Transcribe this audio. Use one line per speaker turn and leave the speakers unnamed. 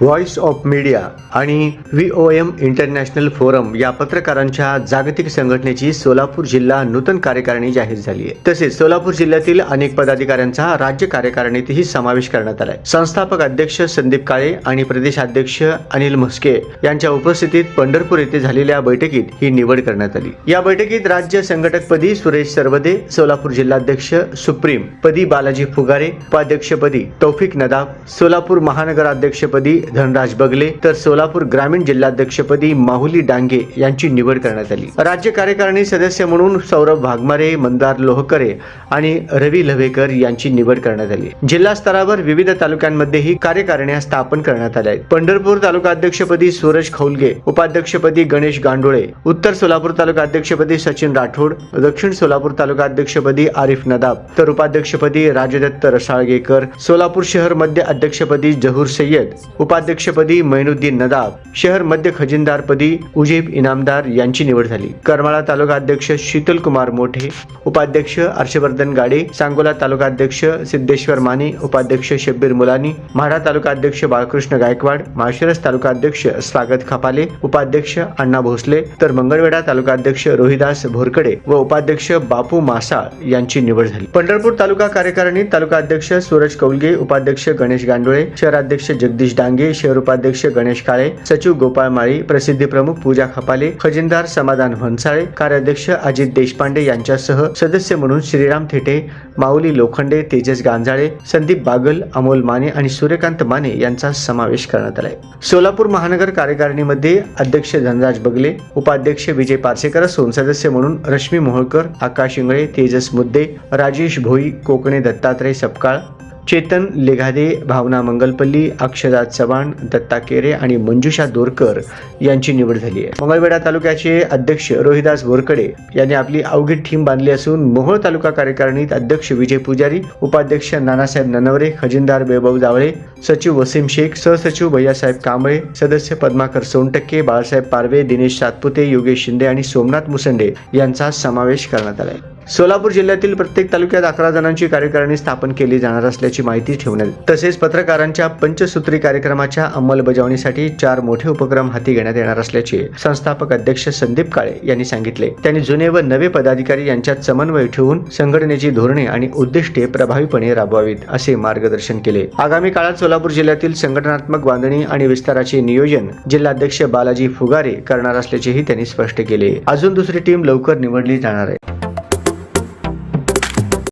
Voice of media आणि V O M international forum या पत्रकारांच्या जागतिक संघटनेची सोलापूर जिल्हा नूतन कार्यकारिणी जाहीर झाली आहे. तसेच सोलापूर जिल्ह्यातील अनेक पदाधिकाऱ्यांचा राज्य कार्यकारिणीतही समावेश करण्यात आलाय. संस्थापक अध्यक्ष संदीप काळे आणि प्रदेशाध्यक्ष अनिल म्हस्के यांच्या उपस्थितीत पंढरपूर येथे झालेल्या बैठकीत ही निवड करण्यात आली. या बैठकीत राज्य संघटकपदी सुरेश सरवदे सोलापूर जिल्हाध्यक्ष सुप्रीम पदी बालाजी फुगारे उपाध्यक्षपदी तौफिक नदाब सोलापूर महानगराध्यक्षपदी धनराज बगले तर सोलापूर ग्रामीण जिल्हाध्यक्षपदी माहुली डांगे यांची निवड करण्यात आली. राज्य कार्यकारिणी सदस्य म्हणून सौरभ भागमारे मंदार लोहकरे आणि रवी लव्हेकर यांची निवड करण्यात आली. जिल्हा स्तरावर विविध तालुक्यांमध्येही कार्यकारिण्या स्थापन करण्यात आल्या आहेत. पंढरपूर तालुका अध्यक्षपदी सूरज खौलगे उपाध्यक्षपदी गणेश गांडोळे उत्तर सोलापूर तालुका अध्यक्षपदी सचिन राठोड दक्षिण सोलापूर तालुका अध्यक्षपदी आरिफ नदाब तर उपाध्यक्षपदी राजदत्त रसाळगेकर सोलापूर शहर मध्य अध्यक्षपदी जहूर सय्यद उपाध्यक्षपदी मैनुद्दीन नदाब शहर मध्य खजिनदारपदी उजेब इनामदार यांची निवड झाली. करमाळा तालुका अध्यक्ष शीतल कुमार मोठे उपाध्यक्ष हर्षवर्धन गाडे सांगोला तालुका अध्यक्ष सिद्धेश्वर माने उपाध्यक्ष शब्बीर मुलानी म्हाडा तालुका अध्यक्ष बाळकृष्ण गायकवाड माळशिरस तालुका अध्यक्ष स्वागत खपाले उपाध्यक्ष अण्णा भोसले तर मंगळवेढा तालुका अध्यक्ष रोहिदास भोरकडे व उपाध्यक्ष बापू मासाळ यांची निवड झाली. पंढरपूर तालुका कार्यकारिणीत तालुका अध्यक्ष सूरज कौलगे उपाध्यक्ष गणेश गांडोळे शहराध्यक्ष जगदीश डांगे शहर उपाध्यक्ष गणेश काळे सचिव गोपाळ माळी प्रसिद्धी प्रमुख पूजा खपाले खजिनदार समाधान भन्साळे कार्याध्यक्ष अजित देशपांडे यांच्यासह सदस्य म्हणून श्रीराम थेटे माऊली लोखंडे तेजस गांजाळे संदीप बागल अमोल माने आणि सूर्यकांत माने यांचा समावेश करण्यात आलाय. सोलापूर महानगर कार्यकारिणीमध्ये अध्यक्ष धनराज बगले उपाध्यक्ष विजय पारसेकर असून सदस्य म्हणून रश्मी मोहोळकर आकाश इंगळे तेजस मुद्दे राजेश भोई कोकणे दत्तात्रय सपकाळ चेतन लेघादे भावना मंगलपल्ली अक्षदा चव्हाण दत्ता केरे आणि मंजुषा दोरकर यांची निवड झाली आहे. मंगळवेढा तालुक्याचे अध्यक्ष रोहिदास बोरकडे यांनी आपली अवघी टीम बांधली असून मोहोळ तालुका कार्यकारिणीत अध्यक्ष विजय पुजारी उपाध्यक्ष नानासाहेब ननवरे खजिनदार बेबाऊ जावळे सचिव वसीम शेख सहसचिव भैयासाहेब कांबळे सदस्य पद्माकर सोनटक्के बाळासाहेब पारवे दिनेश सातपुते योगेश शिंदे आणि सोमनाथ मुसंडे यांचा समावेश करण्यात आला आहे. सोलापूर जिल्ह्यातील प्रत्येक तालुक्यात अकरा जणांची कार्यकारिणी स्थापन केली जाणार असल्याची माहिती ठेवण्यात तसेच पत्रकारांच्या पंचसूत्री कार्यक्रमाच्या अंमलबजावणीसाठी चार मोठे उपक्रम हाती घेण्यात येणार असल्याचे संस्थापक अध्यक्ष संदीप काळे यांनी सांगितले. त्यांनी जुने व नवे पदाधिकारी यांच्यात समन्वय ठेवून संघटनेची धोरणे आणि उद्दिष्टे प्रभावीपणे राबवावीत असे मार्गदर्शन केले. आगामी काळात सोलापूर जिल्ह्यातील संघटनात्मक बांधणी आणि विस्ताराचे नियोजन जिल्हाध्यक्ष बालाजी फुगारे करणार असल्याचेही त्यांनी स्पष्ट केले. अजून दुसरी टीम लवकर निवडली जाणार आहे.